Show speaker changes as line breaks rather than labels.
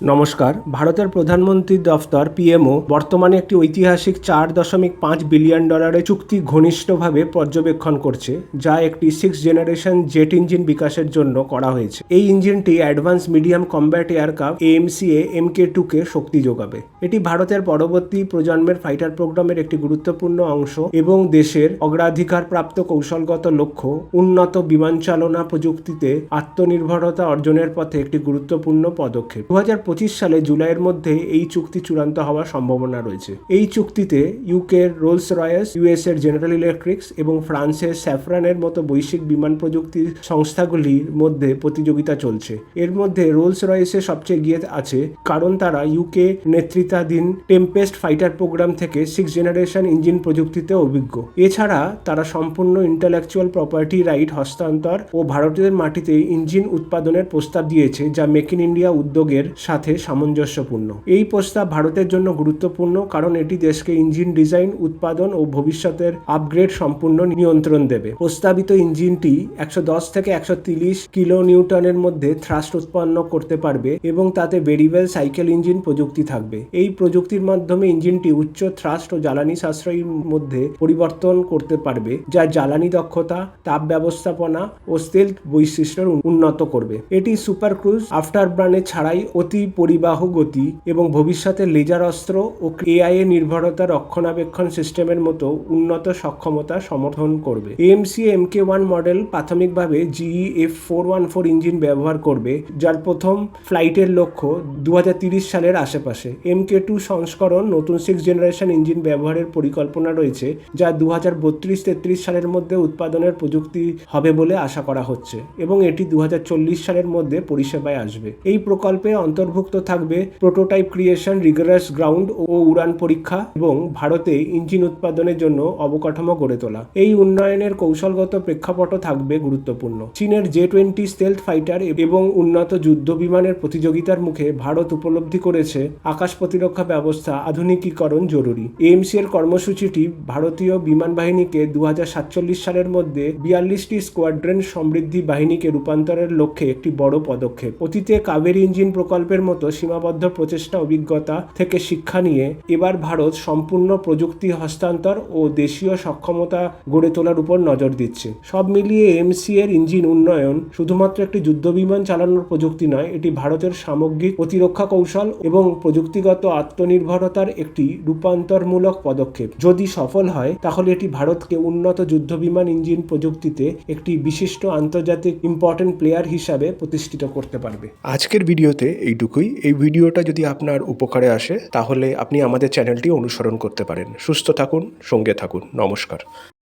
নমস্কার। ভারতের প্রধানমন্ত্রীর দফতর, পিএমও, বর্তমানে একটি ঐতিহাসিক চার দশমিক পাঁচ বিলিয়ন ডলারের চুক্তি ঘনিষ্ঠভাবে পর্যবেক্ষণ করছে, যা একটি সিক্স জেনারেশন জেট ইঞ্জিন বিকাশের জন্য করা হয়েছে। এই ইঞ্জিনটি advance medium combat aircraft AMCA MK টুকে শক্তি যোগাবে। এটি ভারতের পরবর্তী প্রজন্মের ফাইটার প্রোগ্রামের একটি গুরুত্বপূর্ণ অংশ এবং দেশের অগ্রাধিকারপ্রাপ্ত কৌশলগত লক্ষ্য, উন্নত বিমান চালনা প্রযুক্তিতে আত্মনির্ভরতা অর্জনের পথে একটি গুরুত্বপূর্ণ পদক্ষেপ। দু সালে জুলাইয়ের মধ্যে এই চুক্তি চূড়ান্ত হওয়ার সম্ভাবনা রয়েছে। এই চুক্তিতে ইউকের রোলস রয়েস ইউএস এর জেনারেল ইলেকট্রিক্স এবং ফ্রান্সের স্যাফরানের মতো বৈশ্বিক বিমান প্রযুক্তি সংস্থাগুলির মধ্যে প্রতিযোগিতা চলছে। এর মধ্যে রোলস রয়েসে সবচেয়ে এগিয়ে আছে কারণ তারা ইউকে নেতৃত্বাধীন টেম্পেস্ট ফাইটার প্রোগ্রাম থেকে সিক্স জেনারেশন ইঞ্জিন প্রযুক্তিতে অভিজ্ঞ। এছাড়া তারা সম্পূর্ণ ইন্টালেকচুয়াল প্রপার্টি রাইট হস্তান্তর ও ভারতের মাটিতে ইঞ্জিন উৎপাদনের প্রস্তাব দিয়েছে, যা মেক ইন ইন্ডিয়া উদ্যোগের সাথে সামঞ্জস্যপূর্ণ। এই প্রস্তাব ভারতের জন্য গুরুত্বপূর্ণ কারণ এটি দেশকে ইঞ্জিন ডিজাইন, উৎপাদন ও ভবিষ্যতের আপগ্রেড সম্পূর্ণ নিয়ন্ত্রণ দেবে। প্রস্তাবিত ইঞ্জিনটি একশো দশ থেকে একশো কিলো নিউটনের মধ্যে থ্রাস্ট উৎপন্ন করতে পারবে এবং তাতে ভেরিয়েবল সাইকেল ইঞ্জিন প্রযুক্তি থাকবে। এই প্রযুক্তির মাধ্যমে ইঞ্জিনটি উচ্চ থ্রাস্ট ও জ্বালানি সাশ্রয়ীর মধ্যে পরিবর্তন করতে পারবে, যা জ্বালানি দক্ষতা, তাপ ব্যবস্থাপনা ও স্টেলথ বৈশিষ্ট্য উন্নত করবে। এটি সুপার ক্রুজ আফটার ব্রানে ছাড়াই অতি পরিবাহ গতি এবং ভবিষ্যতে লেজার অস্ত্র ও এআই এ নির্ভরতা রক্ষণাবেক্ষণ সিস্টেমের মতো উন্নত সক্ষমতা সমর্থন করবে। AMC M K one model প্রাথমিকভাবে GE F four one four engine ব্যবহার করবে, যার প্রথম ফ্লাইটের লক্ষ্য দু সালের আশেপাশে। এম কে টু সংস্করণ নতুন সিক্স জেনারেশন ইঞ্জিন ব্যবহারের পরিকল্পনা রয়েছে, যা দু হাজার বত্রিশ তেত্রিশ সালের মধ্যে উৎপাদনের প্রযুক্তি হবে বলে আশা করা হচ্ছে এবং এটি দু হাজার চল্লিশ সালের মধ্যে পরিষেবায় আসবে। এই প্রকল্পে অন্তর্ভুক্ত থাকবে প্রোটোটাইপ ক্রিয়েশন রিগারাস গ্রাউন্ড ও উড়ান পরীক্ষা এবং ভারতে ইঞ্জিন উৎপাদনের জন্য অবকাঠামো গড়ে তোলা। এই উন্নয়নের কৌশলগত প্রেক্ষাপটও থাকবে গুরুত্বপূর্ণ। চীনের জে টোয়েন্টি স্টেলথ ফাইটার এবং উন্নত যুদ্ধ বিমানের প্রতিযোগিতার মুখে ভারত উপলব্ধি করেছে আকাশ প্রতিরক্ষা ব্যবস্থা আধুনিকীকরণ জরুরি। এএমসি এর কর্মসূচিটি ভারতীয় বিমান বাহিনীকে দু হাজার সাতচল্লিশ সালের মধ্যে বিয়াল্লিশটি স্কোয়াড্রেন সমৃদ্ধি বাহিনীকে রূপান্তরের লক্ষ্যে একটি বড় পদক্ষেপ। অতীতে কাবেরী ইঞ্জিন প্রকল্পের মতো সীমাবদ্ধ প্রচেষ্টা, অভিজ্ঞতা থেকে শিক্ষা নিয়ে এবার ভারত সম্পূর্ণ প্রযুক্তি হস্তান্তর ও দেশীয় সক্ষমতা গড়ে তোলার উপর নজর দিচ্ছে। সব মিলিয়ে এমসি এর ইঞ্জিন উন্নয়ন শুধুমাত্র একটি যুদ্ধবিমান চালানোর প্রযুক্তি নয়, এটি ভারতের সামগ্রিক প্রতিরক্ষা কৌশল এবং প্রযুক্তিগত আত্মনির্ভরতার একটি রূপান্তরমূলক পদক্ষেপ। যদি সফল হয়, তাহলে এটি ভারতকে উন্নত যুদ্ধবিমান ইঞ্জিন প্রযুক্তিতে একটি বিশিষ্ট আন্তর্জাতিক ইম্পর্টেন্ট প্লেয়ার হিসাবে প্রতিষ্ঠিত করতে পারবে।
আজকের ভিডিওতে এইটুকুই। এই ভিডিওটা যদি আপনার উপকারে আসে, তাহলে আপনি আমাদের চ্যানেলটি অনুসরণ করতে পারেন। সুস্থ থাকুন, সঙ্গে থাকুন। নমস্কার।